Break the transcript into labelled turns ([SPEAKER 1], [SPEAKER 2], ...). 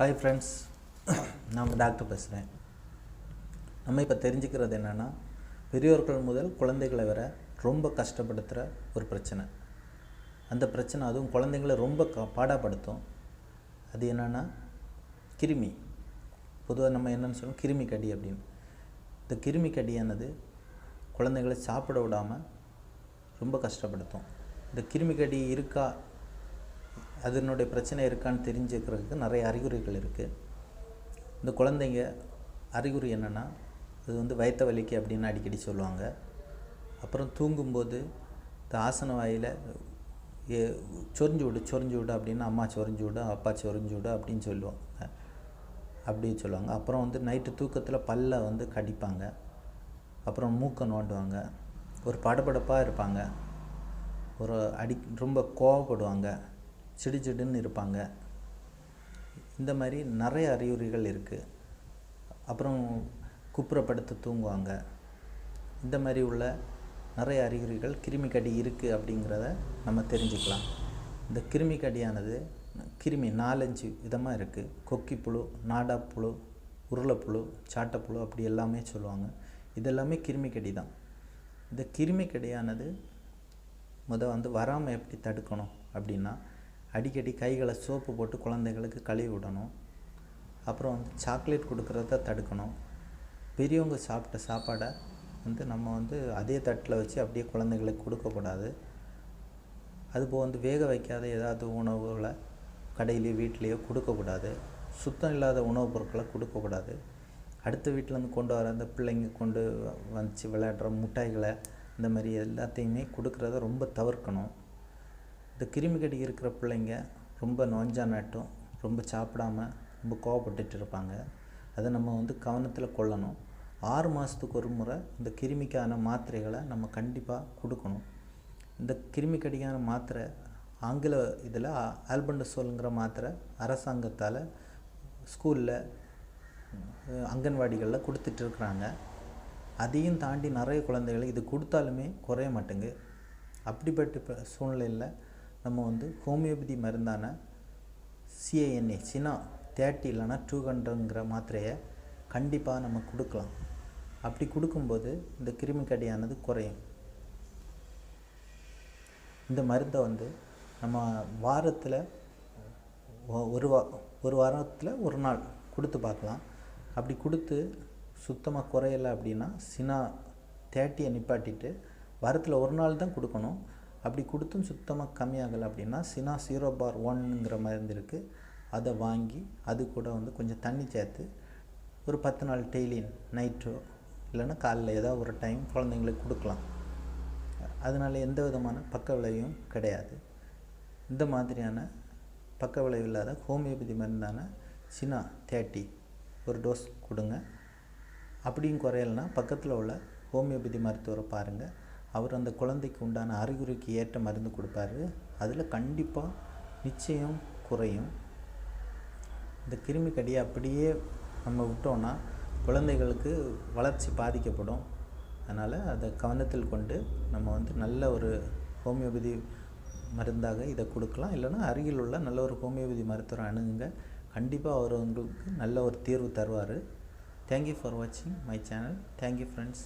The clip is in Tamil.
[SPEAKER 1] ஹாய் ஃப்ரெண்ட்ஸ் நான் டாக்டர் பேசுகிறேன் நம்ம இப்போ தெரிஞ்சுக்கிறது என்னென்னா பெரியோர்கள் முதல் குழந்தைகளை வர ரொம்ப கஷ்டப்படுத்துகிற ஒரு பிரச்சனை. அந்த பிரச்சனை அதுவும் குழந்தைங்கள ரொம்ப க பாடாப்படுத்தும். அது என்னென்னா கிருமி. பொதுவாக நம்ம என்னென்னு சொல்லுவோம் கிருமி கடி அப்படின்னு. இந்த கிருமி கடியானது குழந்தைகளை சாப்பிட விடாமல் ரொம்ப கஷ்டப்படுத்தும். இந்த கிருமி கடி இருக்கா அதனுடைய பிரச்சனை இருக்கான்னு தெரிஞ்சுக்கிறதுக்கு நிறைய அறிகுறிகள் இருக்குது இந்த குழந்தைங்க அறிகுறி என்னென்னா அது வந்து வயத்த வலிக்கு அப்படின்னு அடிக்கடி சொல்லுவாங்க. அப்புறம் தூங்கும்போது இந்த ஆசன வாயில் ஏ சொரிஞ்சு விடு சொரிஞ்சு விடு அப்படின்னு அம்மா சொரிஞ்சு விடு அப்பா சொரிஞ்சு விடு அப்படின்னு சொல்லுவாங்க. அப்படி சொல்லுவாங்க. அப்புறம் வந்து நைட்டு தூக்கத்தில் பல்ல வந்து கடிப்பாங்க. அப்புறம் மூக்கை நோண்டுவாங்க. ஒரு படபடப்பாக இருப்பாங்க. ஒரு அடி ரொம்ப கோவப்படுவாங்க. சிடு சிடுன்னு இருப்பாங்க. இந்த மாதிரி நிறைய அறிகுறிகள் இருக்குது அப்புறம் குப்புறப்படுத்து தூங்குவாங்க. இந்த மாதிரி உள்ள நிறைய அறிகுறிகள் கிருமி கடி இருக்குது அப்படிங்கிறத நம்ம தெரிஞ்சுக்கலாம். இந்த கிருமி கடியானது கிருமி நாலஞ்சு விதமாக இருக்குது கொக்கிப்புழு நாடாப்புழு உருளைப்புழு சாட்டைப்புழு அப்படி எல்லாமே சொல்லுவாங்க. இதெல்லாமே கிருமி கடி தான். இந்த கிருமி கடியானது முத வந்து வராமல் எப்படி தடுக்கணும் அப்படின்னா அடிக்கடி கைகளை சோப்பு போட்டு குழந்தைகளுக்கு கழுவி விடணும். அப்புறம் வந்து சாக்லேட் கொடுக்குறத தடுக்கணும். பெரியவங்க சாப்பிட்ட சாப்பாடை வந்து நம்ம வந்து அதே தட்டில் வச்சு அப்படியே குழந்தைங்களுக்கு கொடுக்கக்கூடாது. அதுபோல் வந்து வேக வைக்காத ஏதாவது உணவுகளை கடையிலையோ வீட்லேயோ கொடுக்கக்கூடாது. சுத்தம் இல்லாத உணவுப் பொருட்களை கொடுக்கக்கூடாது. அடுத்த வீட்டிலேருந்து கொண்டு வர அந்த பிள்ளைங்க கொண்டு வந்துச்சு விளையாடுற மிட்டாய்களை இந்த மாதிரி எல்லாத்தையுமே கொடுக்குறத ரொம்ப தவிர்க்கணும். இந்த கிருமி கடி இருக்கிற பிள்ளைங்க ரொம்ப நோஞ்சா நாட்டும் ரொம்ப சாப்பிடாம ரொம்ப கோவப்பட்டுட்டு இருப்பாங்க. அதை நம்ம வந்து கவனத்தில் கொள்ளணும். ஆறு மாதத்துக்கு ஒரு முறை இந்த கிருமிக்கான மாத்திரைகளை நம்ம கண்டிப்பாக கொடுக்கணும். இந்த கிருமி கடிக்கான மாத்திரை ஆங்கில இதில் ஆல்பண்டசோலுங்கிற மாத்திரை அரசாங்கத்தால் ஸ்கூலில் அங்கன்வாடிகளில் கொடுத்துட்ருக்குறாங்க அதையும் தாண்டி நிறைய குழந்தைகள் இது கொடுத்தாலுமே குறைய மாட்டேங்கு அப்படிப்பட்ட சூழ்நிலையில் நம்ம வந்து ஹோமியோபதி மருந்தான சிஏஎன்ஏ சினா தேர்ட்டி இல்லைனா டூ ஹண்ட்ரட்ங்கிற மாத்திரையை கண்டிப்பாக நம்ம கொடுக்கலாம். அப்படி கொடுக்கும்போது இந்த கிருமி கடியானது குறையும். இந்த மருந்தை வந்து நம்ம வாரத்தில் ஒரு வா ஒரு வாரத்தில் ஒரு நாள் கொடுத்து பார்க்கலாம். அப்படி கொடுத்து சுத்தமாக குறையலை அப்படின்னா சினா தேர்ட்டியை நிப்பாட்டிட்டு வாரத்தில் ஒரு நாள் தான் கொடுக்கணும். அப்படி கொடுத்தும் சுத்தமாக கம்மியாகலை அப்படின்னா சினா ஜீரோ பார் ஒன்னுங்கிற மருந்து இருக்குது அதை வாங்கி அது கூட வந்து கொஞ்சம் தண்ணி சேர்த்து ஒரு பத்து நாள் டெய்லி நைட்டோ இல்லைன்னா காலைல ஏதாவது ஒரு டைம் குழந்தைங்களுக்கு கொடுக்கலாம். அதனால் எந்த விதமான பக்க விளைவும் கிடையாது. இந்த மாதிரியான பக்க விளைவு இல்லாத ஹோமியோபதி மருந்தான சினா தேர்ட்டி ஒரு டோஸ் கொடுங்க. அப்படியும் குறையலைன்னா பக்கத்தில் உள்ள ஹோமியோபதி மருத்துவரை பாருங்கள் அவர் அந்த குழந்தைக்கு உண்டான அறிகுறிக்கு ஏற்ற மருந்து கொடுப்பாரு. அதில் கண்டிப்பாக நிச்சயம் குறையும். இந்த கிருமி கடியை அப்படியே நம்ம விட்டோன்னா குழந்தைகளுக்கு வளர்ச்சி பாதிக்கப்படும். அதனால் அதை கவனத்தில் கொண்டு நம்ம வந்து நல்ல ஒரு ஹோமியோபதி மருந்தாக இதை கொடுக்கலாம். இல்லைன்னா அருகில் உள்ள நல்ல ஒரு ஹோமியோபதி மருத்துவரை அணுகுங்க. கண்டிப்பாக அவர் உங்களுக்கு நல்ல ஒரு தீர்வு தருவார். தேங்க்யூ ஃபார் வாட்சிங் my channel thank you friends